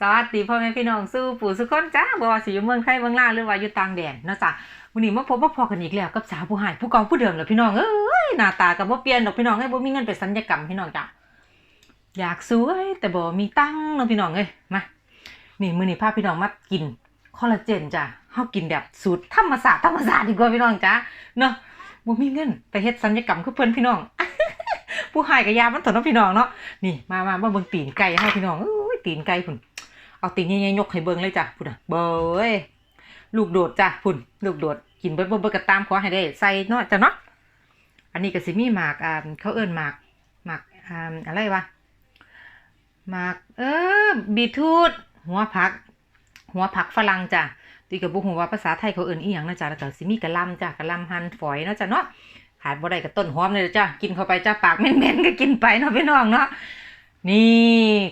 สวัสดีพ่อแม่พี่น้องสู้ปู่สุคนจ้าบ่ว่าสิอยู่เมืองไทยเมืองลาวหรือว่าอยู่ต่างแดนเนาะจ้ะวันนี้มาพบมาพอกันอีกแล้วกับสาวผู้หายผู้ก่าผู้เดิมแหละพี่น้องเอ้ยหน้าตาก็บ่เปลี่ยนดอกพี่น้องเอ้ยบ่มีเงินไปศัลยกรรมพี่น้องจ้ะอยากสวยแต่บ่มีตังค์เนาะพี่น้องเอ้ยมานี่มื้อนี้พาพี่น้องมากินคอลลาเจนจ้ะเฮากินแบบสูตรธรรมศาสตร์ธรรมศาสตร์ดีกว่าพี่น้องจ้ะเนาะบ่มีเงินไปเฮ็ดศัลยกรรมคือเพิ่นพี่น้องผู้หายก็ยามันถนเนาะพี่น้องเนาะนี่มามามาเบิ่งตีนไก่เฮาพี่น้องเอ้ยตีนไก่พุ่น เอาตีนใหญ่ๆยกให้เบิ่งเลยจ้ะพุ่นอะเบยลูกโดดจ้ะพุ่นลูกโดดกินเบิ่งเบิ่งก็ตามขอให้ได้ใส่เนาะจ้ะเนาะอันนี้ก็สิมีหมากอ่าเขาเอิ้นหมากหมากอ่าอะไรวะหมากเออบีทรูทหัวผัก หัวผักฝรั่งจ้ะตีกับบุหัวภาษาไทยเขาเอิ้นอีหยังนะจ๊ะแล้วก็สิมีกะล่ำจ้ะกะล่ำหั่นฝอยเนาะจ้ะเนาะขาดบ่ได้ก็ต้นหอมเลยจ้ะกินเข้าไปจ้ะปากเหม็นๆก็กินไปเนาะพี่น้องเนาะ นี่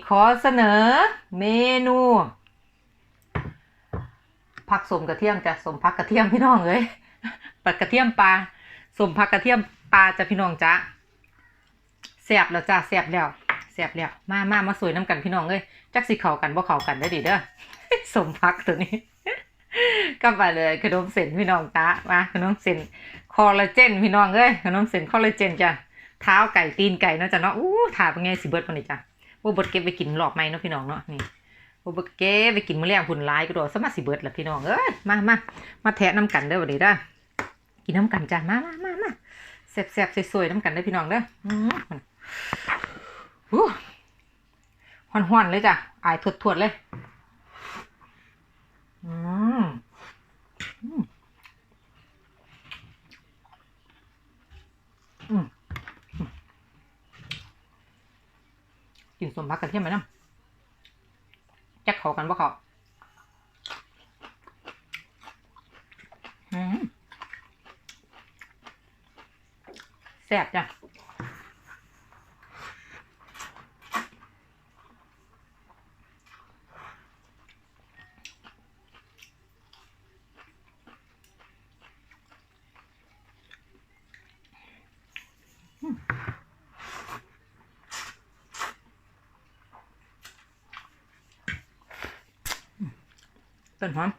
ขอเสนอเมนู ผักสมกระเทียมจ้ะสมผักกระเทียมพี่น้องเลยปัดกระเทียมปลาสมผักกระเทียมปลาจ้ะพี่น้องจ้ะแซ่บแล้วจ้ะแซ่บแล้วแซ่บแล้วมามามาสวยน้ำกันพี่น้องเลยจักสิเข้ากันบ่เข้ากันได้ดิเด้อสมผักตัวนี้ก็ไปเลยขนมเส้นพี่น้องจ้ะมาขนมเส้นคอลลาเจนพี่น้องเอ้ยขนมเส้นคอลลาเจนจ้ะ เท้าไก่ตีนไก่เนาะจ้ะเนาะอู้ถาเป็นไงสิเบิร์ดปานนี้จ้ะว่าเบิร์ดเก็บไปกินหลอกไหมเนาะพี่น้องเนาะนี่ว่าเบิร์ดเก็บไปกินมื้อแรงหุ่นลายก็โดดสมาสิเบิร์ดละพี่น้องเอ้ยมามามาแทะน้ำกันเด้อวันนี้เด้อกินน้ำกันจ้ะมามามามาแซ่บแซ่บสวยๆน้ำกันเด้อพี่น้องเด้ออืมอู้ฮ้อนๆเลยจ้ะอายทวดๆเลยอืมอืมอืม กินสมพักกระเทียมไหมน้ำจักเขากันว่าเขาแซ่บจ้ะ ต้นหอม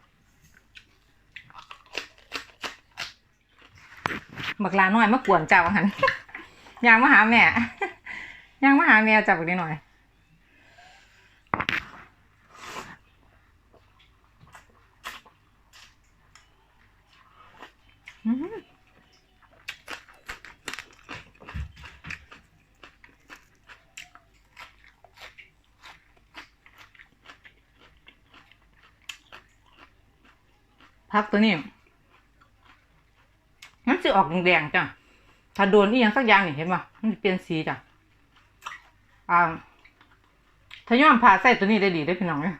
บักลาน้อยมากวนเจ้าหันยางมาหาแม่ยางมาหาแม่จับบักนิดหน่อยอืม พักตัวนี้มันจะออกแดงๆจ้ะถ้าโดนอีหยังสักอย่างนี่เห็นป่ะมันจะเปลี่ยนสีจ้ะอ่าถ้าย้อมผ่าใส่ตัวนี้ได้ดีได้พี่น้องเนี่ย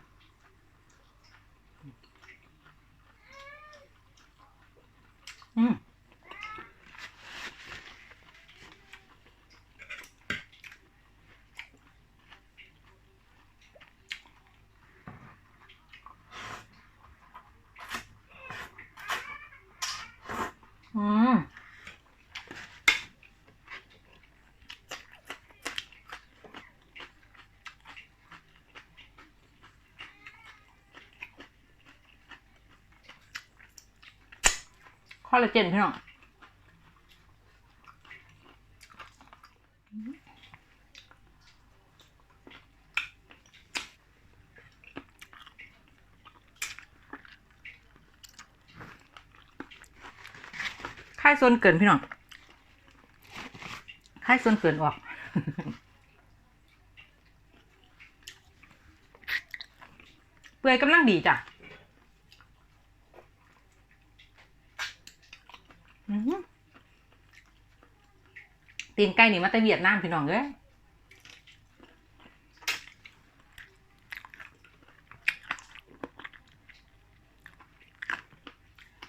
อืม อืม คอลลาเจนพี่น้องไข้ส่วนเกินพี่น้องไข้ส่วนเกินออกเปื่อยกำลังดีจ้ะ อือหือ ตีนไก่นี่มาแต่เวียดนามพี่น้องเอ้ย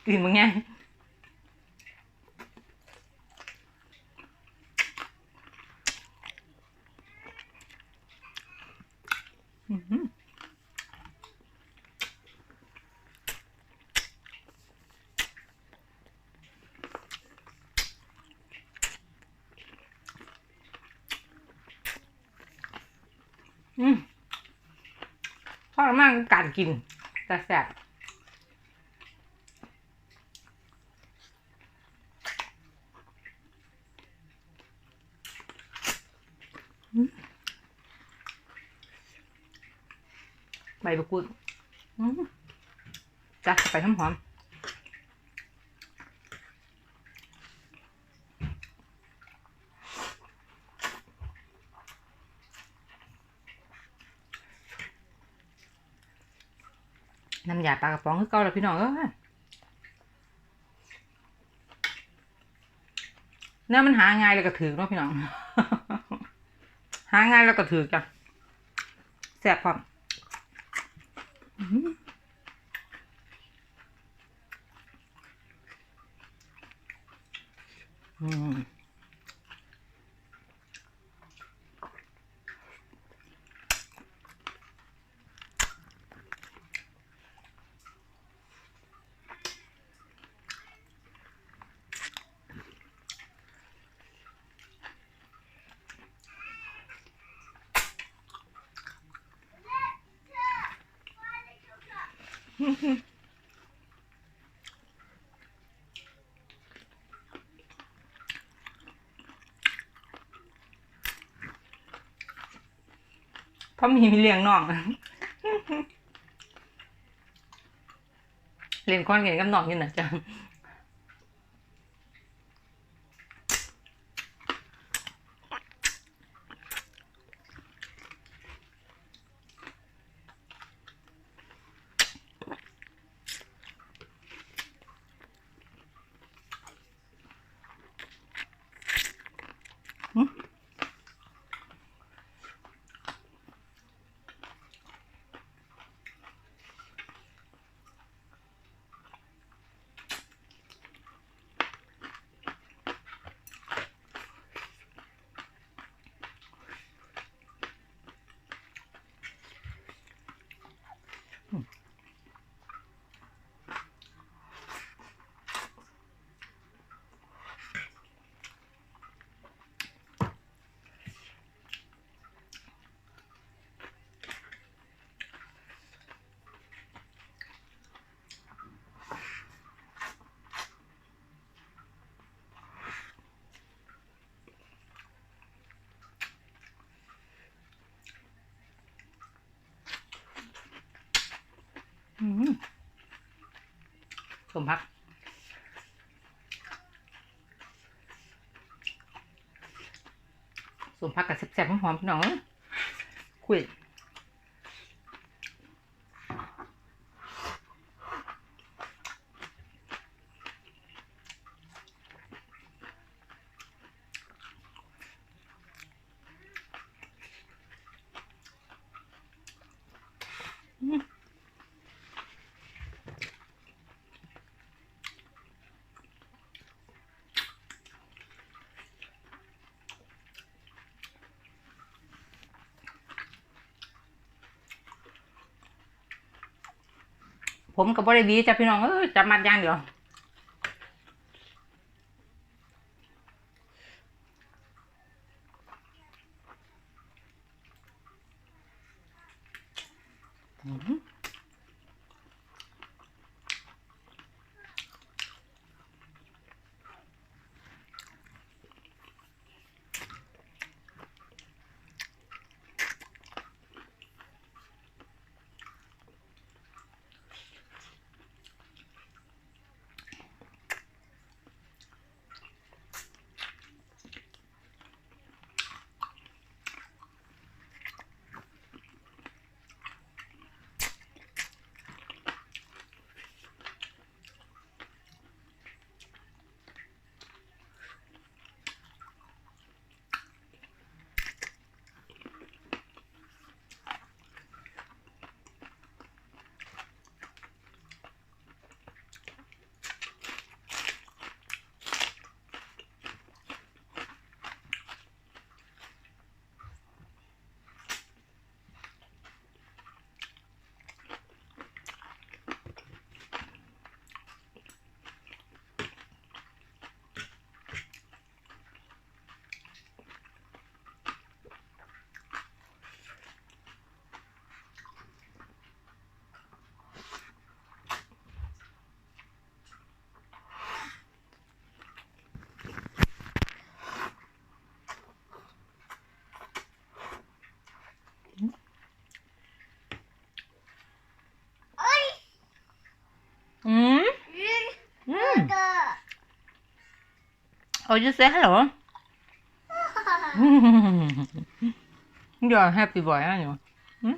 กินมึงไงอือ อืมทรมากการกินแต่แซ่บใบมะกรูดจ้ะไปน้ำหอม น้ำ ยาปลากระป๋องคือเก่าแล้วพี่น้องเอ้ยเนี่ยมันหาง่ายแล้วก็ถือเนาะพี่น้อง หาง่ายแล้วก็ถือจ้ะแซ่บพร้อมอื้อหืออืม พราะมีมีเลี้ยงน้องเลี้ยงคนเก่งกับน้องอยู่นะจ๊ะ สมพัก สมพักกับแซ่บๆหอมๆพี่น้องคุย ผมกับบริวีจ้ะพี่น้องเออจับมัดอย่างเดียว Oh, you say hello? You're a happy boy, aren't you? Hmm?.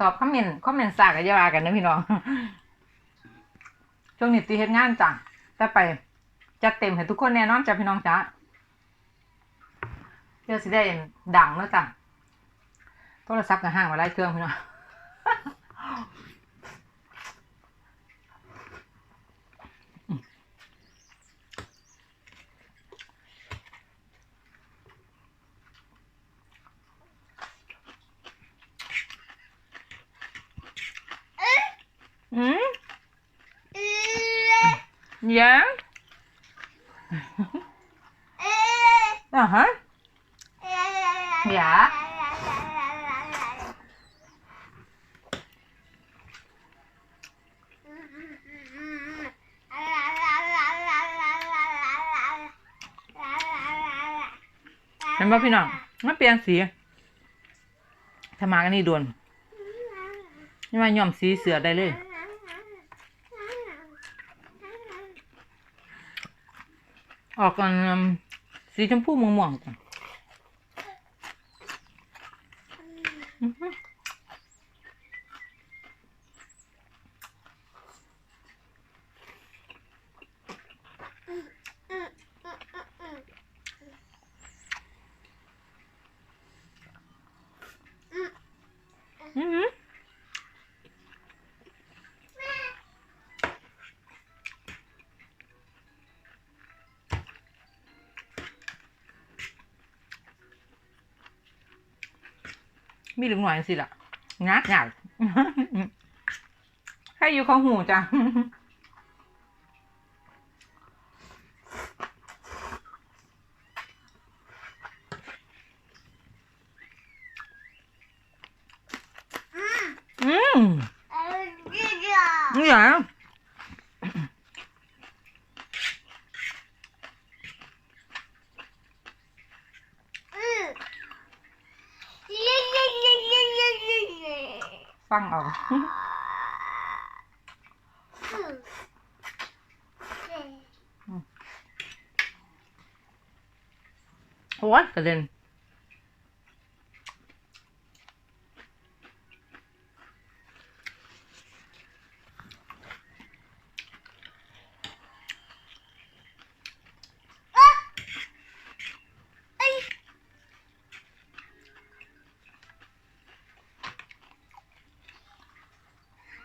ตอบคอมเมนต์คอมเมนต์สากกับยาวากันนะพี่น้อง ช่วงนี้ตีเฮ็ดงานจ้ะแต่ไปจะเต็มให้ทุกคนแน่นอนจ้ะพี่น้องจ้ะเพื่อสิได้ดังเนาะจ้ะโทรศัพท์กับห้างมาไล่เครื่องพี่น้อง อืม Yeah. Uh-huh. Yeah. Em เห็นป่ะพี่น้องมันเปลี่ยนสีถ้ามากันนี่ด่วนนี่มาย่อมสีเสือได้เลย ออกกันสีชมพูม่วงๆจ้ะอือฮึอือฮึ มีหลุมหน่อยสิล่ะงัดงัดให้อยู่ของหูจ้ะอืมนี่เหรอฟังเอา โอ้ยกระเด็นเ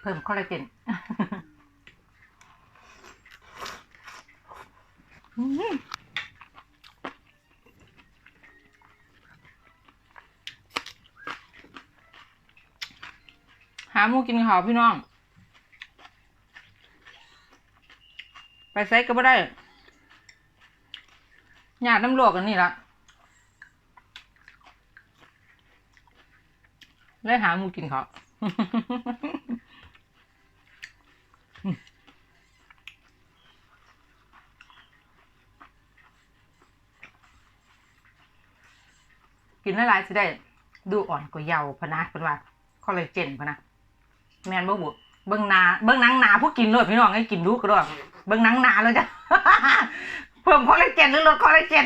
พิ่มคอลลาเจนหาหมูกินข้าวพี่น้อง ไปไซก็ไม่ได้หยาดน้ำลวกกันนี่ละเลยหาหมูกินข้าว กินหลายๆสิได้ ดูอ่อนกว่าเยาว์พะนะเป็นว่าคอลลาเจนพะนะแมนบ่บุเบิ่งหนาเบิ่งหนังหนาผู้กินเลยพี่น้องให้กินดูก็ได้เบิ่งหนังหนาเลยจ้ะเพิ่มคอลลาเจนหรือลดคอลลาเจน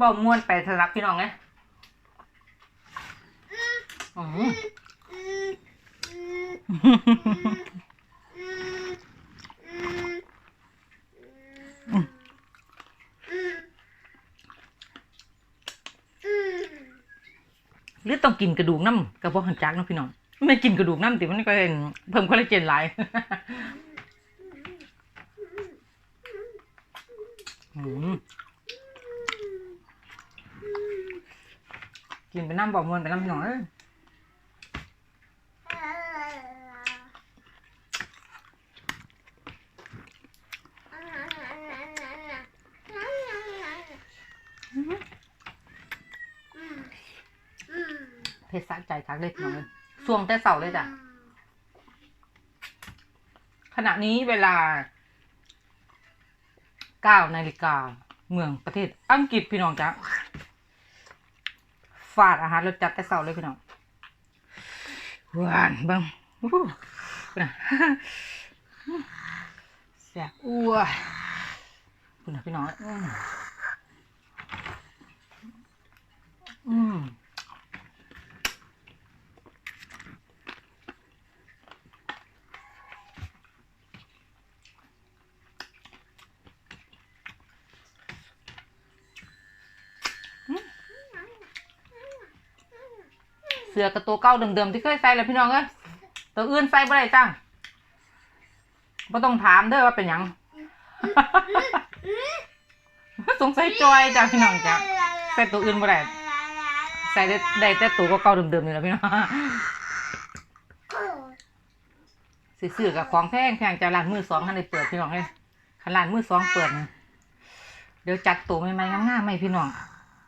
บ่ม่วนไปสำหรับพี่น้องไงอืม หรือต้องกินกระดูกน้ำกระเพาะหันจักเนาะพี่น้องไม่กินกระดูกน้ำติมันก็เป็นเพิ่มคอลลาเจนหลายกินไปน้ำบอกมวนไปน้ำพี่น้องเอ้ยเพชรสะ ใจคักเลยพี่น้องเลยส่วงแต่เสาเลยจ้ะขณะนี้เวลาเก้านาฬิกาเมืองประเทศอังกฤษพี่น้องจ้ะฟาดอาหารรสจัดแต่เช้าเลยพี่น้องหวานเบังอู้หูนะแซ่บอ้วคุณนพี่น้องอืมอืม เสือกับตัวเก่าเดิมๆที่เคยใส่แล้วพี่น้องเอ้ยตัวอื่นใส่บ่ได้จ้าบ่ต้องถามเด้อว่าเป็นหยัง สงสัยจอยจ้าพี่น้องจ้าใส่ตัวอื่นบ่ได้ใส่ได้ได้แต่ตัวเก่าๆเดิมๆนี่แหละพี่น้องซื้อๆกับของแพงแพงจาร้านมือสองทันได้เปิดพี่น้องเลยคันร้านมือสองเปิดนะเดี๋ยวจัดตัวใหม่ๆงามๆให้พี่น้อง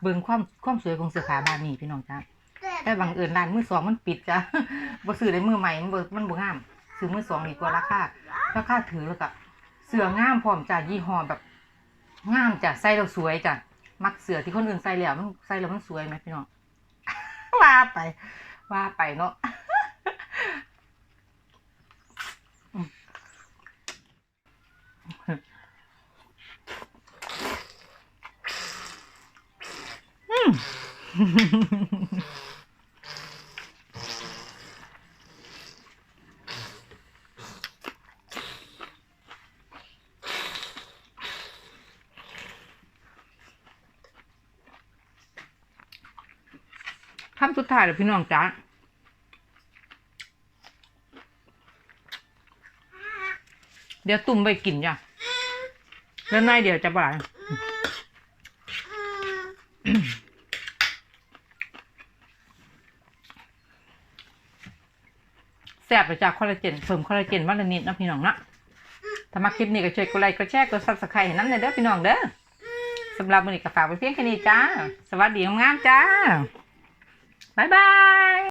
เบิ่งความความสวยของเสื้อผ้าบ้านนี้พี่น้องจ้า แต่บางเอิญร้านมือสองมันปิดจ้ะบ่ซื้อได้มือใหม่มันบ่มันบ่งามซื้อมือสองดีกว่าราคาราคาถือแล้วก็เสื้องามพร้อมจ้ะยี่ห้อแบบงามจ้ะใส่แล้วสวยจ้ะมักเสื้อที่คนอื่นใส่แล้วมันใส่แล้วมันสวยไหมพี่น้องว่าไป ว่าไปเนาะ คำสุดท้ายเลยพี่น้องจ้าเดี๋ยวตุ่มไปกินจ้ะแล้วนายเดี๋ยวจะบ่ายแซ่บไปจากคอลลาเจนเสริมคอลลาเจนวันละนิดนะพี่น้องนะถ้ามาคลิปนี้ก็ช่วยกดไลค์กดแชร์กดซับสไครต์ให้น้ำในอยเด้อพี่น้องเด้อสำหรับวันนี้ก็ฝากไว้เพียงแค่นี้จ้า สวัสดีงามๆจ้า บ๊ายบาย